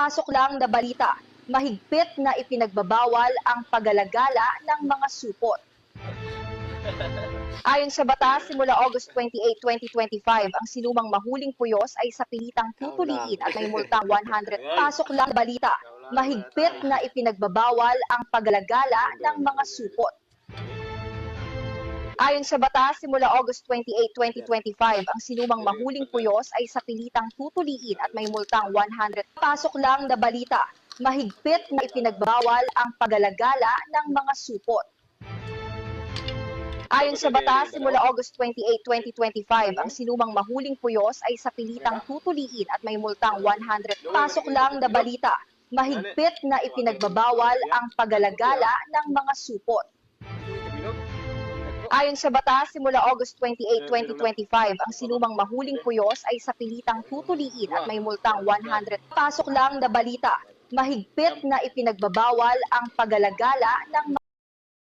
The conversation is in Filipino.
Pasok lang na balita, mahigpit na ipinagbabawal ang pagalagala ng mga supot. Ayon sa batas, simula August 28, 2025, ang sinumang mahuling puyos ay sa pilitang tutuliin at may multang 100. Pasok lang balita, mahigpit na ipinagbabawal ang pagalagala ng mga supot. Ayon sa batas, simula August 28, 2025, ang sinumang mahuling puyos ay sa pilitang tutuliin at may multang 100. Pasok lang na balita, mahigpit na ipinagbawal ang pagalagala ng mga supot. Ayon sa batas, simula August 28, 2025, ang sinumang mahuling puyos ay sa pilitang tutuliin at may multang 100. Pasok lang na balita, mahigpit na ipinagbabawal ang pagalagala ng mga supot. Ayon sa batas, simula August 28, 2025, ang sinumang mahuling puyos ay sa pilitang tutuliin at may multang 100. Pasok lang na balita, mahigpit na ipinagbabawal ang pagalagala ng